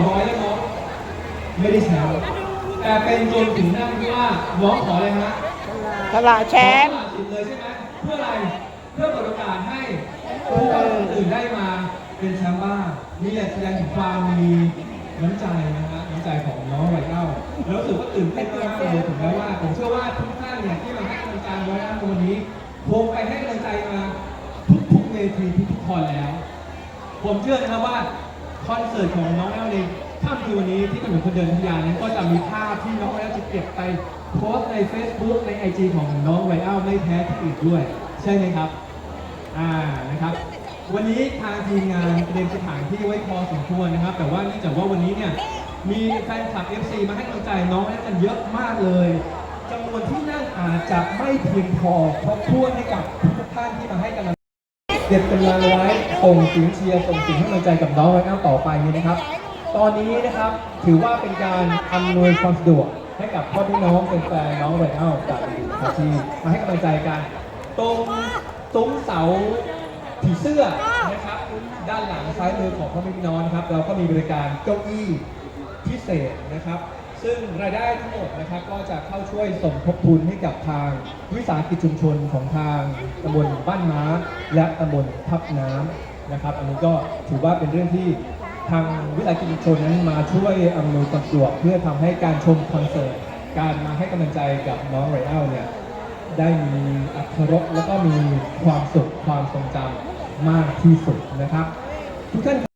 200แล้วน้องไม่ได้แชมป์แต่เป็นจนถึงนั่นที่ว่าน้องขอเลยฮะสละแชมป์ขอสละสิทธิ์เลยใช่ไหมเพื่ออะไรเพื่อเปิดโอกาสให้ผู้เข้าแข่งขันอื่นได้มาเป็นแชมป์บ้างนี่แหละแสดงถึงความมีน้ำใจนะฮะน้ำใจของน้องไวเก้าแล้วรู้สึกว่าตื่นเต้นมากเลยถึงแม้ว่าผมเชื่อว่าทุกท่านเนี่ยที่มาให้กำลังใจไว้นะวันนี้คงไปให้กำลังใจมาทุกๆเวทีทุกๆคนแล้ว ผมเชื่อนะครับว่า คอนเสิร์ตของน้องแอลในค่ำคืนวันนี้ที่ถนนคนเดินพัทยานั้นก็จะมีภาพที่น้องแอลจะเก็บไปโพสต์ใน Facebook ใน IG ของน้องไวแอลไม่แพ้ที่อื่นด้วย ใช่ไหมครับ อ่านะครับวันนี้ทางทีมงานเตรียมสถานที่ไว้พอสมควรนะครับ แต่ว่าเนื่องจากว่าวันนี้เนี่ยมีแฟนคลับ FC มาให้กำลังใจน้องแอลกันเยอะมากเลยจำนวนที่นั่งอาจจะไม่เพียงพอครบถ้วนให้กับทุกท่านที่มาให้กำลัง เก็บกำลังไว้ส่งเสียงเชียร์ส่งเสียงให้กำลังใจกับน้องไว้ก้าวต่อไปนะครับ ตอนนี้นะครับถือว่าเป็นการอำนวยความสะดวกให้กับพ่อพี่น้องเป็นแฟนน้องไว้ก้าวจากอีกครับที่มาให้กำลังใจกันตรงซุ้มเสาผีเสื้อนะครับด้านหลังซ้ายมือของพ่อพี่น้องนะครับ เราก็มีบริการเก้าอี้พิเศษนะครับ ซึ่งรายได้ทั้งหมดนะครับก็จะเข้าช่วยสมทบทุนให้กับทางวิสาหกิจชุมชนของทางตำบลบ้านม้า และตำบลทับน้ำนะครับ อันนี้ก็ถือว่าเป็นเรื่องที่ทางวิสาหกิจชุมชนนั้นมาช่วยอำนวยความสะดวกเพื่อทำให้การชมคอนเสิร์ตการมาให้กำลังใจกับน้องไรอัลเนี่ยได้มีอัตรสแล้วก็มีความสุขความทรงจำมากที่สุดนะครับทุกท่าน